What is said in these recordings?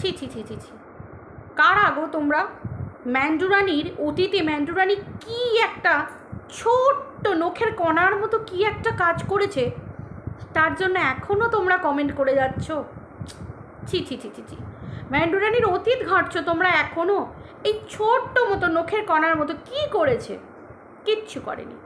ছি ছি ছি ছি ছি। কারা গো তোমরা? ম্যান্ডুরানির অতীতে ম্যান্ডুরানি কি একটা ছোট্ট নখের কণার মতো কি একটা কাজ করেছে? তার জন্য এখনও তোমরা কমেন্ট করে যাচ্ছ। ছি ছি ছি ছি ছি। ম্যান্ডুরানির অতীত ঘাঁটছো তোমরা এখনও এই ছোট্ট মতো নখের কণার মতো কি করেছে? কিচ্ছু করেনি।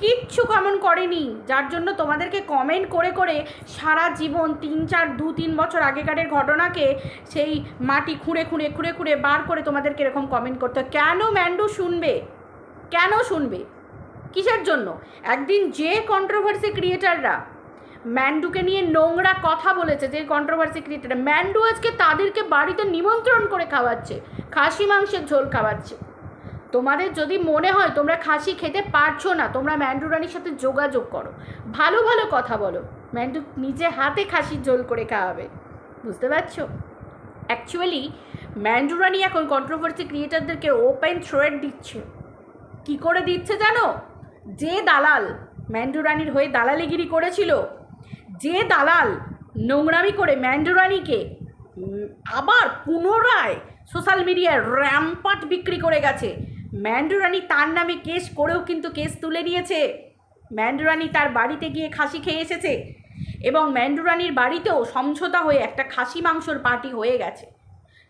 কিচ্ছু কেমন করেনি। যার জন্য তোমাদেরকে কমেন্ট করে করে সারা জীবন তিন, চার, দু, তিন বছর আগেকারের ঘটনাকে সেই মাটি খুঁড়ে খুঁড়ে খুঁড়ে খুঁড়ে বার করে তোমাদেরকে এরকম কমেন্ট করতে। কেন ম্যান্ডু শুনবে? কেন শুনবে? কিসের জন্য? একদিন যে কন্ট্রোভার্সি ক্রিয়েটাররা ম্যান্ডুকে নিয়ে নোংরা কথা বলেছে, যে কন্ট্রোভার্সি ক্রিয়েটার ম্যান্ডু আজকে তাদেরকে বাড়িতে নিমন্ত্রণ করে খাওয়াচ্ছে, খাসি মাংসের ঝোল খাওয়াচ্ছে। তোমাদের যদি মনে হয় তোমরা খাসি খেতে পারছ না, তোমরা ম্যান্ডু রানীর সাথে যোগাযোগ করো। ভালো ভালো কথা বলো। ম্যান্ডু নিজে হাতে খাসির ঝোল করে খাওয়াবে। বুঝতে পারছ? অ্যাকচুয়ালি ম্যান্ডু রানী এখন কন্ট্রোভার্সি ক্রিয়েটারদেরকে ওপেন থ্রেড দিচ্ছে। কি করে দিচ্ছে জানো? যে দালাল ম্যান্ডু রানীর হয়ে দালালিগিরি করেছিল, যে দালাল নোংরামি করে ম্যান্ডু রানীকে আবার পুনরায় সোশ্যাল মিডিয়ায় র্যাম্পাট বিক্রি করে গেছে। ম্যান্ডু রানী তার নামে কেস করেও কিন্তু কেস তুলে নিয়েছে। ম্যান্ডু রানী তার বাড়িতে গিয়ে খাসি খেয়ে এসেছে এবং ম্যান্ডু রানীর বাড়িতেও সমঝোতা হয়ে একটা খাসি মাংসর পার্টি হয়ে গেছে।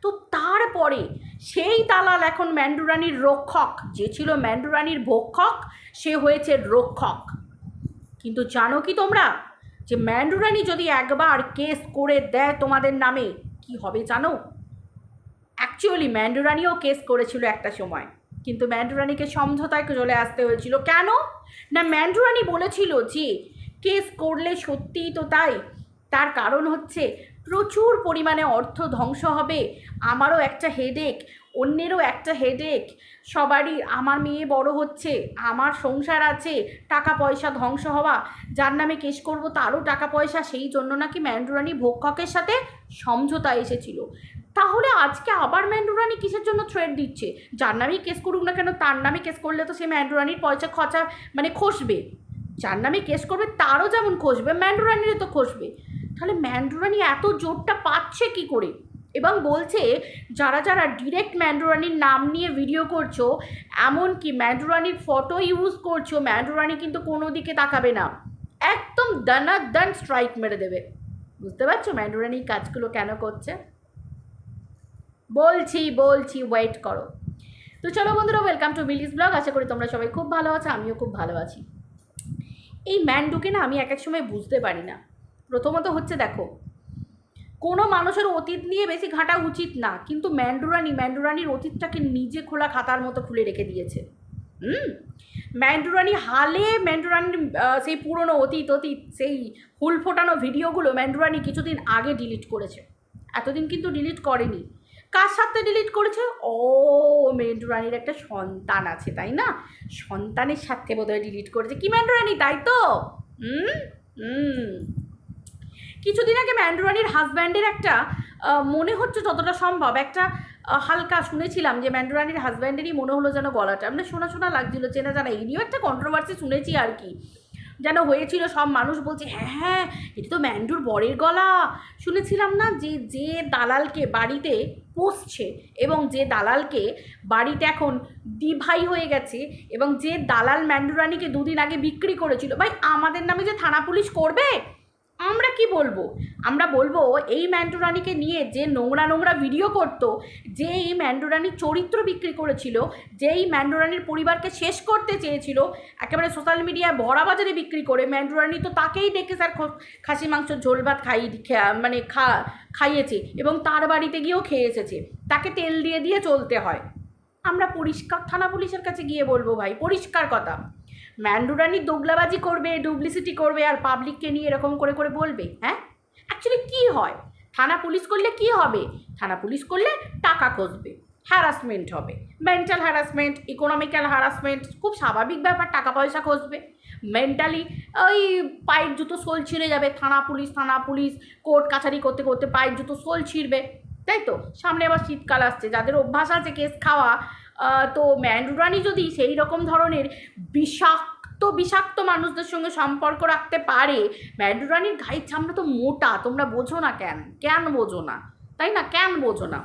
তো তারপরে সেই দালাল এখন ম্যান্ডুরানির রক্ষক, যে ছিল ম্যান্ডুরানির ভক্ষক, সে হয়েছে রক্ষক। কিন্তু জানো কি তোমরা? যে ম্যান্ডুরানি যদি একবার কেস করে দেয় তোমাদের নামে, কি হবে জানো? অ্যাকচুয়ালি ম্যান্ডুরানিও কেস করেছিল একটা সময়। কিন্তু ম্যান্ডুরানিকে সমঝোতায় চলে আসতে হয়েছিল। কেন? না, ম্যান্ডুরানি বলেছিল যে কেস করলে সত্যিই তো তাই। তার কারণ হচ্ছে, প্রচুর পরিমাণে অর্থ ধ্বংস হবে। আমারও একটা হেডেক অন্যেরও একটা হেডেক সবারই, আমার মেয়ে বড় হচ্ছে, আমার সংসার আছে টাকা পয়সা ধ্বংস হওয়া। যার নামে কেস করব, তারও টাকা পয়সা সেই জন্য নাকি ম্যান্ডুরানি ভক্ষকের সাথে সমঝোতা এসেছিল। তাহলে আজকে আবার ম্যান্ডুরানি কিসের জন্য থ্রেড দিচ্ছে? যার নামেই কেস করুক না কেন, তার নামে কেস করলে তো সে ম্যান্ডুরানির পয়সা খরচা মানে খসবে। যার নামে কেস করবে, তারও যেমন খসবে, ম্যান্ডুরানিরও তো খসবে। তাহলে ম্যান্ডুরানি এত জোরটা পাচ্ছে কি করে? এবং বলছে, যারা যারা ডিরেক্ট ম্যান্ডুরানির নাম নিয়ে ভিডিও করছ, এমনকি ম্যান্ডুরানির ফটো ইউজ করছ, ম্যান্ডুরানি কিন্তু কোনো দিকে তাকাবে না। একদম দানা দান স্ট্রাইক মেরে দেবে। বুঝতে পারছ ম্যান্ডুরানি কাজগুলো কেন করছে? বলছি বলছি ওয়েট করো। তো চলো বন্ধুরা ওয়েলকাম টু মিলিস ব্লগ আশা করি তোমরা সবাই খুব ভালো আছো, আমিও খুব ভালো আছি। এই ম্যান্ডুকে না আমি এক এক সময় বুঝতে পারি না। প্রথমত হচ্ছে দেখো, কোনো মানুষের অতীত নিয়ে বেশি ঘাঁটা উচিত না, কিন্তু ম্যান্ডুরানি, ম্যান্ডুরানির অতীতটাকে নিজে খোলা খাতার মতো খুলে রেখে দিয়েছে। হুম? ম্যান্ডুরানি হালে ম্যান্ডুরানির সেই পুরনো অতীত অতীত, সেই হুল ফোটানো ভিডিওগুলো ম্যান্ডুরানি কিছুদিন আগে ডিলিট করেছে। এতদিন কিন্তু ডিলিট করেনি। কার সাথে ডিলিট করেছে? ও ম্যান্ডুরানির একটা সন্তান আছে, তাই না? সন্তানের সাথে বোধহয় ডিলিট করেছে। কি ম্যান্ডুরানি তাই তো? হুম হুম। কিছুদিন আগে ম্যান্ডুরানির হাজব্যান্ডের একটা মনে হচ্ছে যতটা সম্ভব, একটা হালকা শুনেছিলাম যে ম্যান্ডুরানির হাজব্যান্ডেরই মনে হলো যেন গলাটা। মানে শোনা শোনা লাগছিল, চেনা জানা। এই নিয়েও একটা কন্ট্রোভার্সি শুনেছি আর কি। যেন হয়েছিল, সব মানুষ বলছে হ্যাঁ হ্যাঁ এটা তো ম্যান্ডুর বরের গলা। শুনেছিলাম না যে যে দালালকে বাড়িতে পোষছে এবং যে দালালকে বাড়িতে এখন দিভাই হয়ে গেছে এবং যে দালাল ম্যান্ডুরানিকে দুদিন আগে বিক্রি করেছিল। ভাই, আমাদের নামে যে থানা পুলিশ করবে? আমরা কি বলব? আমরা বলব এই ম্যান্ডুরানিকে নিয়ে যে নোংরা নোংরা ভিডিও করত, যে এই ম্যান্ডুরানির চরিত্র বিক্রি করেছিল, যে এই ম্যান্ডুরানির পরিবারকে শেষ করতে চেয়েছিল, একেবারে সোশ্যাল মিডিয়ায় ভরা বাজারে বিক্রি করে ম্যান্ডুরানি তো তাকেই ডেকে স্যার খাসি মাংস, ঝোল ভাত খাই মানে খা, খাইয়েছে এবং তার বাড়িতে গিয়েও খেয়ে এসেছে। তাকে তেল দিয়ে দিয়ে চলতে হয়। আমরা পরিষ্কার, থানা পুলিশের কাছে গিয়ে বলব ভাই, পরিষ্কার কথা। ম্যান্ডুরানি দোগলাবাজি করবে ডুপ্লিসিটি করবে আর পাবলিককে নিয়ে এরকম করে করে বলবে হ্যাঁ? অ্যাকচুয়ালি কী হয়? থানা পুলিশ করলে কি হবে? থানা পুলিশ করলে টাকা খসবে হ্যারাসমেন্ট হবে মেন্টাল হ্যারাসমেন্ট ইকোনমিক্যাল হ্যারাসমেন্ট খুব স্বাভাবিক ব্যাপার, টাকা পয়সা খসবে। মেন্টালি ওই পায়ের জুতো সোল ছিঁড়ে যাবে, থানা পুলিশ থানা পুলিশ, কোর্ট, কাছারি করতে করতে পায়ের জুতো সোল ছিঁড়বে, তাই তো? সামনে আবার শীতকাল আসছে, যাদের অভ্যাস আছে কেস খাওয়া তো ম্যান্ডুরানি যদি সেই রকম ধরনের বিষাক্ত বিষাক্ত মানুষদের সঙ্গে সম্পর্ক রাখতে পারে, ম্যান্ডুরানির গায়ের চামড়া তো মোটা, তোমরা বোঝো না কেন? কেন বোঝো না? তাই না? কেন বোঝো না?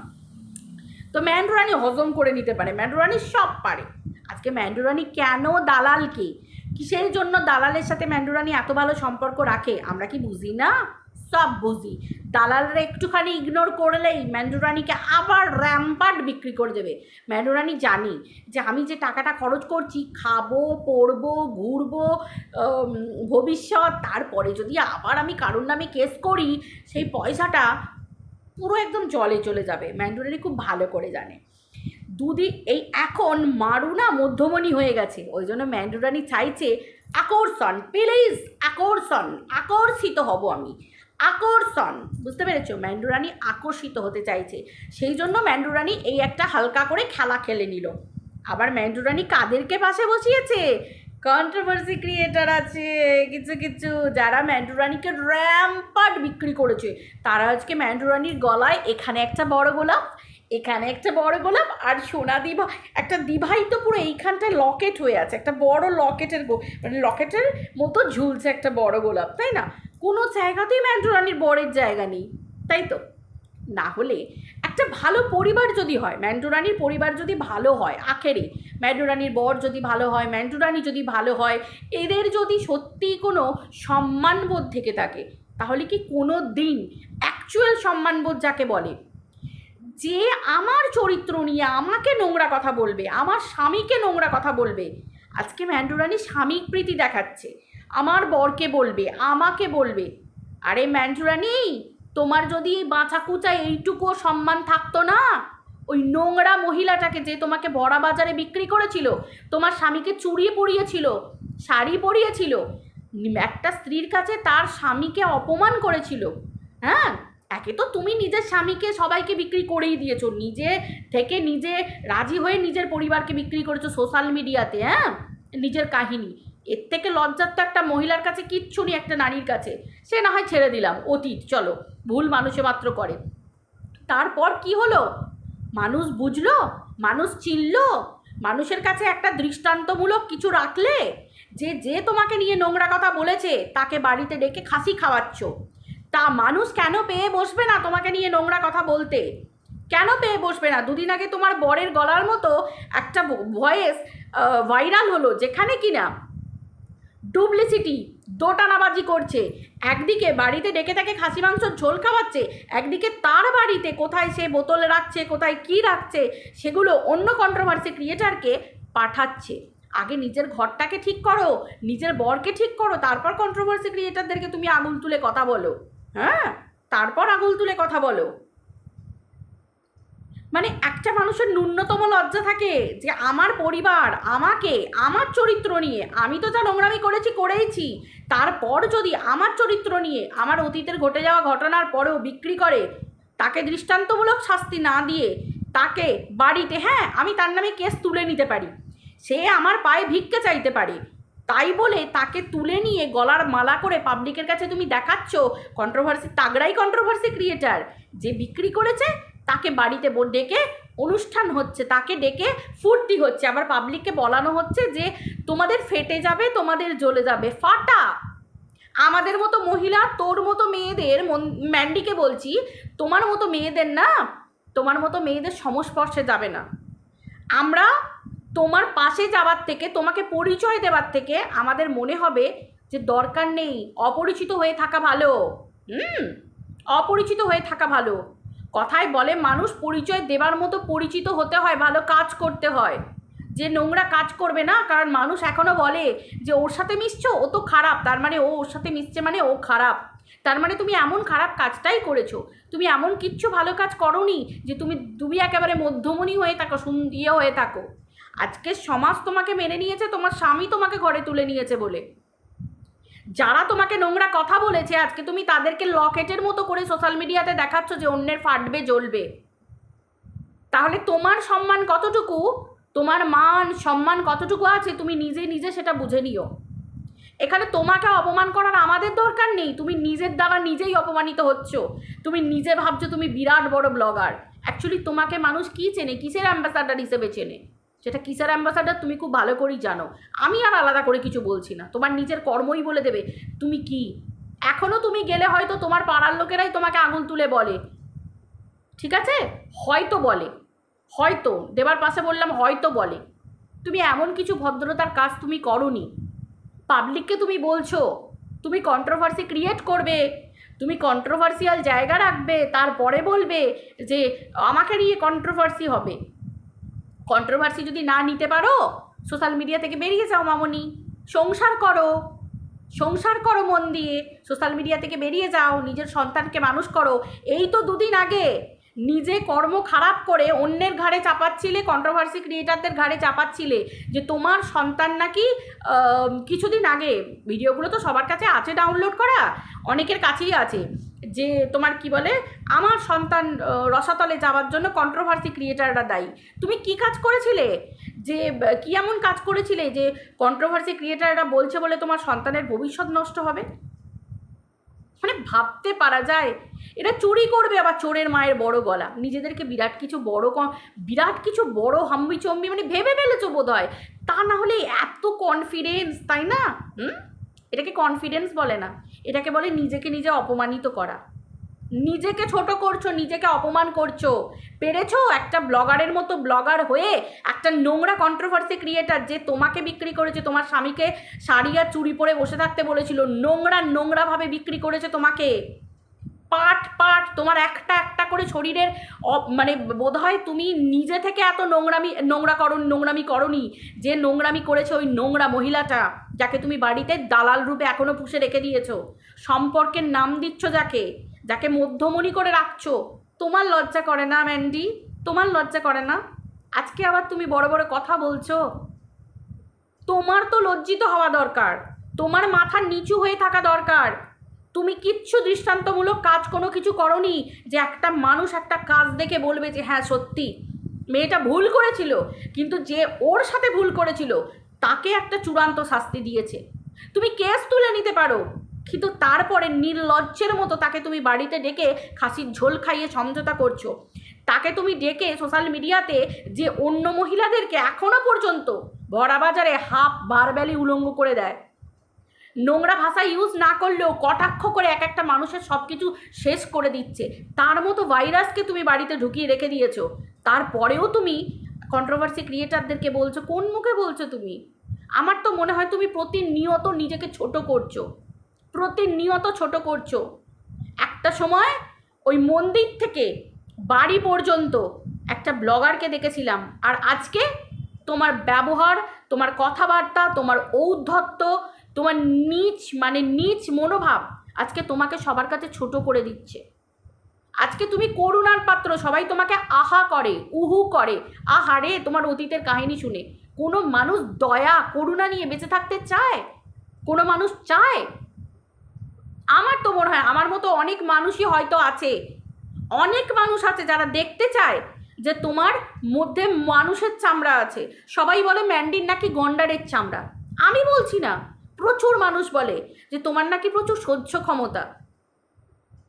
তো ম্যান্ডোরানি হজম করে নিতে পারে, ম্যান্ডোরানি সব পারে। আজকে ম্যান্ডোরানি কেন দালালকে? কিসের জন্য দালালের সাথে ম্যান্ডুরানি এত ভালো সম্পর্ক রাখে? আমরা কি বুঝি না? সব বুঝি। দালালরা একটুখানি ইগনোর করলেই ম্যান্ডোরানিকে আবার র্যাম্পার্ট বিক্রি করে দেবে। ম্যান্ডোরানি জানি যে আমি যে টাকাটা খরচ করছি, খাব পরবো ঘুরবো ভবিষ্যৎ, তারপরে যদি আবার আমি কারোর নামে কেস করি, সেই পয়সাটা পুরো একদম জলে চলে যাবে। ম্যান্ডোরানি খুব ভালো করে জানে। দুদি, এই এখন মারুনা মধ্যমণি হয়ে গেছে। ওই জন্য ম্যান্ডোরানি চাইছে আকর্ষণ প্লিজ আকর্ষণ, আকর্ষিত হব আমি। আকর্ষণ। বুঝতে পেরেছ? ম্যান্ডোরানি আকর্ষিত হতে চাইছে। সেই জন্য ম্যান্ডোরানি এই একটা হালকা করে খেলা খেলে নিল। আবার ম্যান্ডোরানি কাদেরকে পাশে বসিয়েছে? কন্ট্রোভার্সি ক্রিয়েটার আছে, কিছু কিছু। যারা ম্যান্ডোরানিকে র্যাম্পার্ট বিক্রি করেছে। তারা আজকে ম্যান্ডোরানির গলায়, এখানে একটা বড় গোলাপ, এখানে একটা বড় গোলাপ, আর সোনা দিভা, একটা দিভাই তো পুরো এইখানটায় লকেট হয়ে আছে। একটা বড় লকেটের মানে লকেটের মতো ঝুলছে একটা বড় গোলাপ, তাই না? কোনো জায়গাতেই ম্যান্ডোরানির বরের জায়গা নেই, তাই তো? না হলে একটা ভালো পরিবার যদি হয়, ম্যান্ডোরানির পরিবার যদি ভালো হয়, আখেরে ম্যান্ডোরানির বর যদি ভালো হয়, ম্যান্ডোরানি যদি ভালো হয়, এদের যদি সত্যিই কোনো সম্মানবোধ থেকে থাকে, তাহলে কি কোনো দিন অ্যাকচুয়াল সম্মানবোধ যাকে বলে? যে আমার চরিত্র নিয়ে আমাকে নোংরা কথা বলবে, আমার স্বামীকে নোংরা কথা বলবে, আজকে ম্যান্ডোরানি স্বামীর প্রীতি দেখাচ্ছে আমার বরকে বলবে, আমাকে বলবে। আরে ম্যান্ডোরানি তোমার যদি বাঁচা কুচা এইটুকুও সম্মান থাকতো না, ওই নোংরা মহিলাটাকে যে তোমাকে বড়া বাজারে বিক্রি করেছিল, তোমার স্বামীকে চুরিয়ে পরিয়েছিল, শাড়ি পরিয়েছিল, একটা স্ত্রীর কাছে তার স্বামীকে অপমান করেছিল হ্যাঁ? একে তো তুমি নিজের স্বামীকে সবাইকে বিক্রি করেই দিয়েছ, নিজে থেকে নিজে রাজি হয়ে নিজের পরিবারকে বিক্রি করেছ সোশ্যাল মিডিয়াতে হ্যাঁ? নিজের কাহিনী। এর থেকে লজ্জার তো একটা মহিলার কাছে কিচ্ছু নেই, একটা নারীর কাছে। সে না হয় ছেড়ে দিলাম, অতীত, চলো। ভুল মানুষে মাত্র করে। তারপর কি হলো? মানুষ বুঝলো? মানুষ চিনল? মানুষের কাছে একটা দৃষ্টান্তমূলক কিছু রাখলে? যে যে তোমাকে নিয়ে নোংরা কথা বলেছে, তাকে বাড়িতে ডেকে খাসি খাওয়াচ্ছ। তা মানুষ কেন পেয়ে বসবে না তোমাকে নিয়ে নোংরা কথা বলতে? কেন পেয়ে বসবে না? দুদিন আগে তোমার বরের গলার মতো একটা ভয়েস ভাইরাল হলো, যেখানে কিনা? ডুপ্লিসিটি, দোটানাবাজি করছে। একদিকে বাড়িতে ডেকে তাকে খাসি মাংসর ঝোল খাওয়াচ্ছে, একদিকে তার বাড়িতে কোথায় সে বোতল রাখছে, কোথায় কি রাখছে, সেগুলো অন্য কন্ট্রোভার্সি ক্রিয়েটারকে পাঠাচ্ছে। আগে নিজের ঘরটাকে ঠিক করো, নিজের বরকে ঠিক করো, তারপর কন্ট্রোভার্সি ক্রিয়েটারদেরকে তুমি আঙুল তুলে কথা বলো। হ্যাঁ? তারপর আঙুল তুলে কথা বলো। মানে একটা মানুষের ন্যূনতম লজ্জা থাকে যে আমার পরিবার, আমাকে, আমার চরিত্র নিয়ে। আমি তো যা নোংরামি করেছি, করেইছি। তারপর যদি আমার চরিত্র নিয়ে, আমার অতীতের ঘটে যাওয়া ঘটনার পরেও বিক্রি করে, তাকে দৃষ্টান্তমূলক শাস্তি না দিয়ে তাকে বাড়িতে হ্যাঁ আমি তার নামে কেস তুলে নিতে পারি। সে আমার পায়ে ভিক্ষে চাইতে পারে। তাই বলে তাকে তুলে নিয়ে গলার মালা করে পাবলিকের কাছে তুমি দেখাচ্ছ। কন্ট্রোভার্সি তাগড়াই কন্ট্রোভার্সি ক্রিয়েটার যে বিক্রি করেছে তাকে বাড়িতে ডেকে অনুষ্ঠান হচ্ছে, তাকে ডেকে ফুর্তি হচ্ছে। আবার পাবলিককে বলানো হচ্ছে যে, তোমাদের ফেটে যাবে, তোমাদের জ্বলে যাবে। ফাটা! আমাদের মতো মহিলা, তোর মতো মেয়েদের ম্যান্ডিকে বলছি, তোমার মতো মেয়েদের না, তোমার মতো মেয়েদের সংস্পর্শে যাবে না। আমরা তোমার পাশে যাওয়ার থেকে, তোমাকে পরিচয় দেওয়ার থেকে আমাদের মনে হবে যে, দরকার নেই। অপরিচিত হয়ে থাকা ভালো। হুম? অপরিচিত হয়ে থাকা ভালো। কথায় বলে, মানুষ পরিচয় দেবার মতো পরিচিত হতে হয়, ভালো কাজ করতে হয়। যে নোংরা কাজ করবে না, কারণ মানুষ এখনও বলে যে, ওর সাথে মিশছো? ও তো খারাপ। তার মানে ও ওর সাথে মিশছে মানে ও খারাপ। তার মানে তুমি এমন খারাপ কাজটাই করেছ। তুমি এমন কিচ্ছু ভালো কাজ করনি যে, তুমি তুমি একেবারে মধ্যমণি হয়ে থাকো ইয়ে হয়ে থাকো। আজকে সমাজ তোমাকে মেনে নিয়েছে, তোমার স্বামী তোমাকে ঘরে তুলে নিয়েছে বলে। যারা তোমাকে নোংরা কথা বলেছে আজকে, তুমি তাদেরকে লকেটের মতো করে সোশ্যাল মিডিয়াতে দেখাচ্ছ যে অন্যের ফাটবে, জ্বলবে। তাহলে তোমার সম্মান কতটুকু? তোমার মান, সম্মান কতটুকু আছে? তুমি নিজে নিজে সেটা বুঝে নিও। এখানে তোমাকে অপমান করার আমাদের দরকার নেই। তুমি নিজের দ্বারা নিজেই অপমানিত হচ্ছ। তুমি নিজে ভাবছ তুমি বিরাট বড় ব্লগার অ্যাকচুয়ালি তোমাকে মানুষ কী চেনে? কিসের অ্যাম্বাসাডার হিসেবে চেনে? সেটা কিসের অ্যাম্বাসাডার তুমি খুব ভালো করেই জানো। আমি আর আলাদা করে কিছু বলছি না। তোমার নিজের কর্মই বলে দেবে। তুমি কি? এখনও তুমি গেলে হয়তো তোমার পাড়ার লোকেরাই তোমাকে আঙুল তুলে বলে। ঠিক আছে? হয়তো বলে। হয়তো। দেবার পাশে বললাম, হয়তো বলে। তুমি এমন কিছু ভদ্রতার কাজ তুমি করনি। পাবলিককে তুমি বলছো, তুমি কন্ট্রোভার্সি ক্রিয়েট করবে। তুমি কন্ট্রোভার্সিয়াল জায়গা রাখবে। তারপরে বলবে যে, আমাকে নিয়ে কন্ট্রোভার্সি হবে। কন্ট্রোভার্সি যদি না নিতে পারো সোশ্যাল মিডিয়া থেকে বেরিয়ে যাও মামনি। সংসার করো। সংসার করো মন দিয়ে। সোশ্যাল মিডিয়া থেকে বেরিয়ে যাও। নিজের সন্তানকে মানুষ করো। এই তো দুদিন আগে। নিজে কর্ম খারাপ করে অন্যের ঘাড়ে চাপাচ্ছিলে কন্ট্রোভার্সি ক্রিয়েটারদের ঘাড়ে চাপাচ্ছিলে, যে তোমার সন্তান নাকি কিছুদিন আগে, ভিডিওগুলো তো সবার কাছে আছে ডাউনলোড করা, অনেকের কাছেই আছে, যে তোমার কি বলে, আমার সন্তান রসাতলে যাওয়ার জন্য কন্ট্রোভার্সি ক্রিয়েটাররা দায়ী। তুমি কি কাজ করেছিলে? যে কি এমন কাজ করেছিলে যে কন্ট্রোভার্সি ক্রিয়েটাররা বলছে বলে তোমার সন্তানের ভবিষ্যৎ নষ্ট হবে? মানে ভাবতে পারা যায়। এটা চুরি করবে আবার চোরের মায়ের বড় গলা। নিজেদেরকে বিরাট কিছু বড় বিরাট কিছু বড় হাম্বি চম্বি মানে ভেবে ফেলেছো বোধ হয় তা না হলে এত কনফিডেন্স তাই না? হুম? এটাকে কনফিডেন্স বলে না। এটাকে বলে নিজেকে নিজে অপমানিত করা। নিজেকে ছোট করছ, নিজেকে অপমান করছ। পেরেছ? একটা ব্লগারের মতো ব্লগার হয়ে একটা নোংরা কন্ট্রোভার্সি ক্রিয়েটার যে তোমাকে বিক্রি করেছে, তোমার স্বামীকে শাড়ি আর চুড়ি পরে বসে থাকতে বলেছিল, নোংরা, নোংরাভাবে বিক্রি করেছে তোমাকে। পাট পাট, তোমার একটা একটা করে শরীরের মানে বোধ হয় তুমি নিজে থেকে এত নোংরামি, নোংরা করো, নোংরামি করনি যে নোংরামি করেছে ওই নোংরা মহিলাটা, যাকে তুমি বাড়িতে দালাল রূপে এখনও পুষে রেখে দিয়েছ। সম্পর্কের নাম দিচ্ছ যাকে। যাকে মধ্যমণি করে রাখছো, তোমার লজ্জা করে না, ম্যান্ডি? তোমার লজ্জা করে না? আজকে আবার তুমি বড় বড় কথা বলছো। তোমার তো লজ্জিত হওয়া দরকার। তোমার মাথা নিচু হয়ে থাকা দরকার। তুমি কিচ্ছু দৃষ্টান্তমূলক কাজ কোনো কিছু করনি যে একটা মানুষ একটা কাজ দেখে বলবে যে হ্যাঁ সত্যি। মেয়েটা ভুল করেছিল, কিন্তু যে ওর সাথে ভুল করেছিল, তাকে একটা চূড়ান্ত শাস্তি দিয়েছে। তুমি কেস তুলে নিতে পারো। কিন্তু তারপরে নির্লজ্জের মতো তাকে তুমি বাড়িতে ডেকে খাসির ঝোল খাইয়ে সমঝোতা করছ। তাকে তুমি ডেকে সোশ্যাল মিডিয়াতে যে অন্য মহিলাদেরকে এখনও পর্যন্ত ভরা বাজারে হাফ বারবেলি উলঙ্গ করে দেয়। নোংরা ভাষা ইউজ না করলেও কটাক্ষ করে এক একটা মানুষের সব কিছু শেষ করে দিচ্ছে। তার মতো ভাইরাসকে তুমি বাড়িতে ঢুকিয়ে রেখে দিয়েছ। তারপরেও তুমি কন্ট্রোভার্সি ক্রিয়েটারদেরকে বলছো, কোন মুখে বলছো তুমি? আমার তো মনে হয় তুমি প্রতিনিয়ত নিজেকে ছোট করছ। প্রতিনিয়ত ছোট করছ। একটা সময় ওই মন্দির থেকে বাড়ি পর্যন্ত একটা ব্লগারকে দেখেছিলাম। আর আজকে তোমার ব্যবহার, তোমার কথাবার্তা, তোমার ঔদ্ধত্য, তোমার নিচ মানে নিচ মনোভাব আজকে তোমাকে সবার কাছে ছোট করে দিচ্ছে। আজকে তুমি করুণার পাত্র, সবাই তোমাকে আহা করে, উহু করে। আহারে তোমার অতীতের কাহিনী শুনে। কোনো মানুষ দয়া, করুণা নিয়ে বেঁচে থাকতে চায়? কোনো মানুষ চায়? আমার তো মনে হয় আমার মতো অনেক মানুষই হয়তো আছে। অনেক মানুষ আছে যারা দেখতে চায় যে তোমার মধ্যে মানুষের চামড়া আছে। সবাই বলে ম্যান্ডির নাকি গন্ডারের চামড়া। আমি বলছি না, প্রচুর মানুষ বলে যে তোমার নাকি প্রচুর সহ্য ক্ষমতা।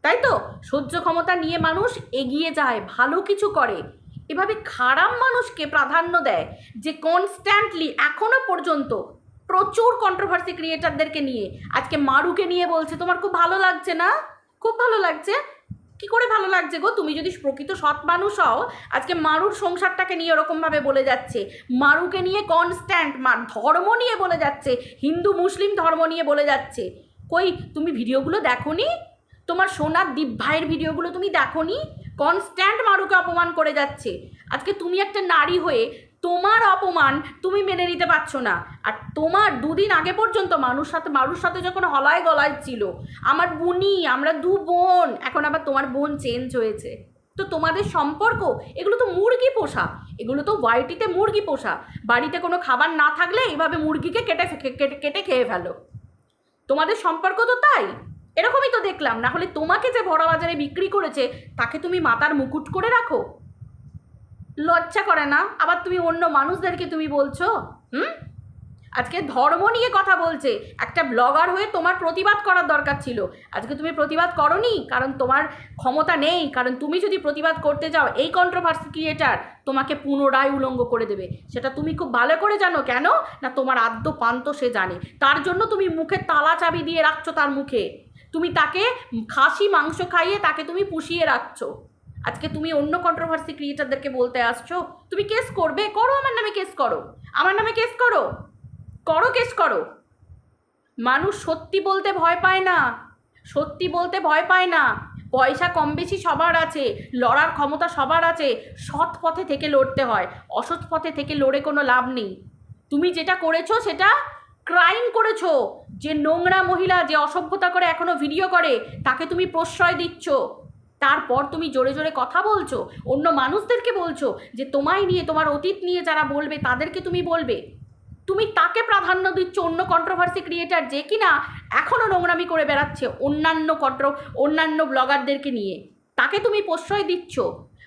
তাই তো? সহ্য ক্ষমতা নিয়ে মানুষ এগিয়ে যায়, ভালো কিছু করে। এভাবে খারাপ মানুষকে প্রাধান্য দেয় যে কনস্ট্যান্টলি এখনও পর্যন্ত প্রচুর কন্ট্রোভার্সি ক্রিয়েটারদেরকে নিয়ে। আজকে মারুকে নিয়ে বলছে, তোমার খুব ভালো লাগছে না? খুব ভালো লাগছে? কি করে ভালো লাগছে গো? তুমি যদি প্রকৃত সৎ মানুষ হও, আজকে মারুর সংসারটাকে নিয়ে ওরকমভাবে বলে যাচ্ছে। মারুকে নিয়ে কনস্ট্যান্ট মা, ধর্ম নিয়ে বলে যাচ্ছে। হিন্দু, মুসলিম ধর্ম নিয়ে বলে যাচ্ছে। কই, তুমি ভিডিওগুলো দেখোনি? তোমার সোনার দীপ ভাইয়ের ভিডিওগুলো তুমি দেখোনি? কনস্ট্যান্ট মারুকে অপমান করে যাচ্ছে। আজকে তুমি একটা নারী হয়ে তোমার অপমান তুমি মেনে নিতে পারছ না। আর তোমার দুদিন আগে পর্যন্ত মানুষ সাথে মানুষ সাথে যখন হলায় গলায় ছিল, আমার বুনি, আমরা দু বোন, এখন আবার তোমার বোন চেঞ্জ হয়েছে। তো তোমাদের সম্পর্ক, এগুলো তো মুরগি পোষা, এগুলো তো ওয়াইটিতে মুরগি পোষা। বাড়িতে কোনো খাবার না থাকলে এইভাবে মুরগিকে কেটে কেটে কেটে খেয়ে ফেলো। তোমাদের সম্পর্ক তো তাই। এরকমই তো দেখলাম, না হলে তোমাকে যে বড় বাজারে বিক্রি করেছে, তাকে তুমি মাতার মুকুট করে রাখো। লজ্জা করে না? আবার তুমি অন্য মানুষদেরকে তুমি বলছো? হুম? আজকে ধর্ম নিয়ে কথা বলছে। একটা ব্লগার হয়ে তোমার প্রতিবাদ করার দরকার ছিল। আজকে তুমি প্রতিবাদ করনি, কারণ তোমার ক্ষমতা নেই। কারণ তুমি যদি প্রতিবাদ করতে যাও, এই কন্ট্রোভার্সি ক্রিয়েটার তোমাকে পুনরায় উলঙ্গ করে দেবে। সেটা তুমি খুব ভালো করে জানো। কেন? না, তোমার আদ্য পান্ত সে জানে। তার জন্য তুমি মুখে তালা চাবি দিয়ে রাখছো তার মুখে। তুমি তাকে খাসি মাংস খাইয়ে তাকে তুমি পুষিয়ে রাখছো। আজকে তুমি অন্য কন্ট্রোভার্সি ক্রিয়েটারদেরকে বলতে আসছো, তুমি কেস করবে? করো, আমার নামে কেস করো। আমার নামে কেস করো? করো কেস করো। মানুষ সত্যি বলতে ভয় পায় না। সত্যি বলতে ভয় পায় না। পয়সা কম বেশি সবার আছে, লড়ার ক্ষমতা সবার আছে। সৎ পথে থেকে লড়তে হয়। অসৎ পথে থেকে লড়ে কোনো লাভ নেই। তুমি যেটা করেছ, সেটা ক্রাইম করেছ। যে নোংরা মহিলা, যে অসভ্যতা করে এখনও ভিডিও করে, তাকে তুমি প্রশ্রয় দিচ্ছ। তারপর তুমি জোরে জোরে কথা বলছো, অন্য মানুষদেরকে বলছো যে তোমায় নিয়ে, তোমার অতীত নিয়ে যারা বলবে, তাদেরকে তুমি বলবে। তুমি তাকে প্রাধান্য দিচ্ছ অন্য কন্ট্রোভার্সি ক্রিয়েটার যে কিনা এখনও নোংরামি করে বেড়াচ্ছে অন্যান্য কন্ট্রো অন্যান্য ব্লগারদেরকে নিয়ে। তাকে তুমি প্রশ্রয় দিচ্ছ,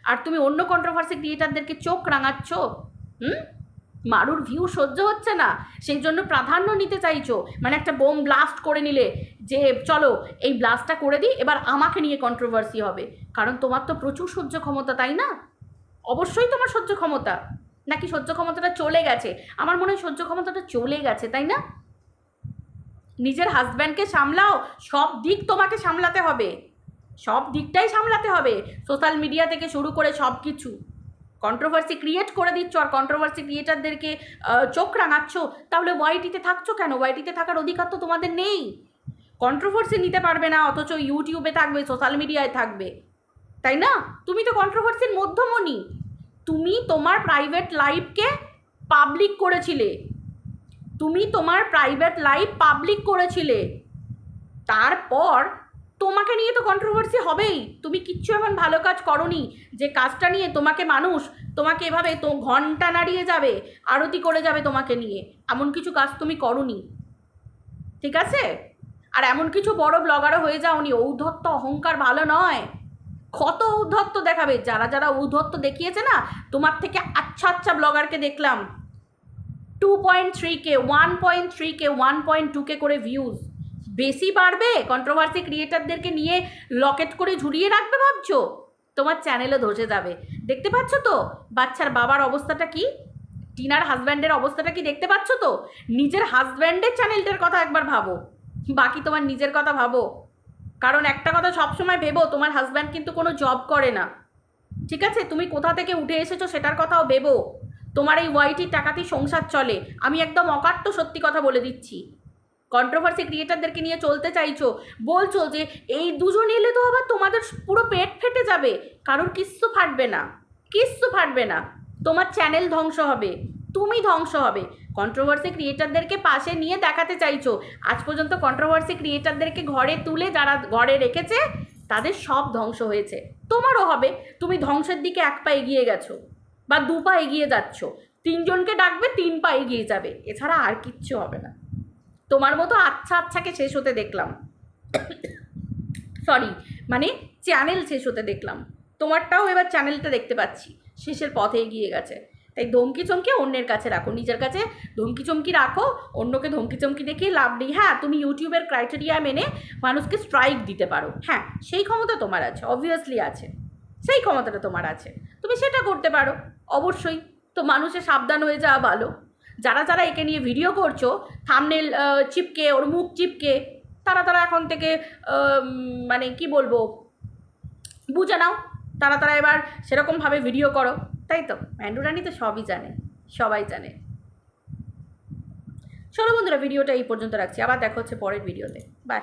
আর তুমি অন্য কন্ট্রোভার্সি ক্রিয়েটারদেরকে চোখ রাঙাচ্ছ? হুম? মারুর ভিউ সহ্য হচ্ছে না। সেই জন্য প্রাধান্য নিতে চাইছো। মানে একটা বোম ব্লাস্ট করে নিলে যে, চলো, এই ব্লাস্টটা করে দিই, এবার আমাকে নিয়ে কন্ট্রোভার্সি হবে। কারণ তোমার তো প্রচুর সহ্য ক্ষমতা, তাই না? অবশ্যই তোমার সহ্য ক্ষমতা। নাকি সহ্য ক্ষমতাটা চলে গেছে? আমার মনে হয় সহ্য ক্ষমতাটা চলে গেছে, তাই না? নিজের হাজব্যান্ডকে সামলাও, সব দিক তোমাকে সামলাতে হবে। সব দিকটাই সামলাতে হবে। সোশ্যাল মিডিয়া থেকে শুরু করে সব কিছু কন্ট্রোভার্সি ক্রিয়েট করে দিচ্ছ আর কন্ট্রোভার্সি ক্রিয়েটারদেরকে চোখ রাঙাচ্ছ, তাহলে ওয়াইটিতে থাকছো কেন? ওয়াইটিতে থাকার অধিকার তো তোমাদের নেই। কন্ট্রোভার্সি নিতে পারবে না, অথচ ইউটিউবে থাকবে সোশ্যাল মিডিয়ায় থাকবে। তাই না? তুমি তো কন্ট্রোভার্সির মধ্যমণি। তুমি তোমার প্রাইভেট লাইফকে পাবলিক করেছিলে। তুমি তোমার প্রাইভেট লাইফ পাবলিক করেছিলে। তারপর তোমাকে নিয়ে তো কন্ট্রোভার্সি হবেই। তুমি কিচ্ছু এমন ভালো কাজ করনি যে কাজটা নিয়ে তোমাকে মানুষ তোমাকে এভাবে তো ঘণ্টা নাড়িয়ে যাবে, আরতি করে যাবে তোমাকে নিয়ে। এমন কিছু কাজ তুমি করনি। ঠিক আছে? আর এমন কিছু বড় ব্লগারও হয়ে যাওনি। ঔদ্ধত্য অহংকার ভালো নয়। কত ঔদ্ধত্য দেখাবে? যারা যারা ঔদ্ধত্য দেখিয়েছে না, তোমার থেকে আচ্ছা আচ্ছা ব্লগারকে দেখলাম। Two point three K one point three K one point two K করে ভিউজ বেশি বাড়বে? কন্ট্রোভার্সি ক্রিয়েটারদেরকে নিয়ে লকেট করে ঝুলিয়ে রাখবে ভাবছ? তোমার চ্যানেলও ধসে যাবে। দেখতে পাচ্ছ তো? বাচ্চার বাবার অবস্থাটা কি? টিনার হাজব্যান্ডের অবস্থাটা কি দেখতে পাচ্ছ তো? নিজের হাজব্যান্ডের চ্যানেলটার কথা একবার ভাবো। বাকি তোমার নিজের কথা ভাবো। কারণ একটা কথা সবসময় ভেবো, তোমার হাজব্যান্ড কিন্তু কোনো জব করে না। ঠিক আছে? তুমি কোথা থেকে উঠে এসেছ সেটার কথাও ভেবো। তোমার এই ওয়াইটির টাকাতেই সংসার চলে। আমি একদম অকাট্য সত্যি কথা বলে দিচ্ছি। কন্ট্রোভার্সি ক্রিয়েটারদেরকে নিয়ে চলতে চাইছো, বলছো যে এই দুজন এলে তো আবার তোমাদের পুরো পেট ফেটে যাবে। কারোর কিচ্ছু ফাটবে না, কিচ্ছু ফাটবে না। তোমার চ্যানেল ধ্বংস হবে, তুমি ধ্বংস হবে। কন্ট্রোভার্সি ক্রিয়েটারদেরকে পাশে নিয়ে দেখাতে চাইছো। আজ পর্যন্ত কন্ট্রোভার্সি ক্রিয়েটারদেরকে ঘরে তুলে যারা ঘরে রেখেছে, তাদের সব ধ্বংস হয়েছে। তোমারও হবে, তুমি ধ্বংসের দিকে এক পা এগিয়ে গেছো বা দু পা এগিয়ে যাচ্ছ। তিনজনকে ডাকবে, তিন পা এগিয়ে যাবে। এছাড়া আর কিচ্ছু হবে না। তোমার মতো আচ্ছা আচ্ছাকে শেষ হতে দেখলাম। সরি মানে চ্যানেল শেষ হতে দেখলাম। তোমারটাও এবার চ্যানেলটা দেখতে পাচ্ছি। শেষের পথে এগিয়ে গেছে। তাই ধমকি চমকি অন্যের কাছে রাখো। নিজের কাছে ধমকি চমকি রাখো। অন্যকে ধমকি চমকি দেখিয়ে লাভ নেই। হ্যাঁ তুমি ইউটিউবের ক্রাইটেরিয়া মেনে মানুষকে স্ট্রাইক দিতে পারো। হ্যাঁ সেই ক্ষমতা তোমার আছে। অবভিয়াসলি আছে। সেই ক্ষমতাটা তোমার আছে। তুমি সেটা করতে পারো। অবশ্যই। তো মানুষের সাবধান হয়ে যাওয়া ভালো। যারা যারা একে নিয়ে ভিডিও করছ থামনেল চিপকে, ওর মুখ চিপকে, তারা তারা এখন থেকে মানে কি বলব, বুঝে নাও, তারা তারা এবার সেরকমভাবে ভিডিও করো, তাই তো? ম্যান্ডুরানি তো সবই জানে, সবাই জানে। চলো বন্ধুরা ভিডিওটা এই পর্যন্ত রাখছি, আবার দেখা হচ্ছে পরের ভিডিওতে বাই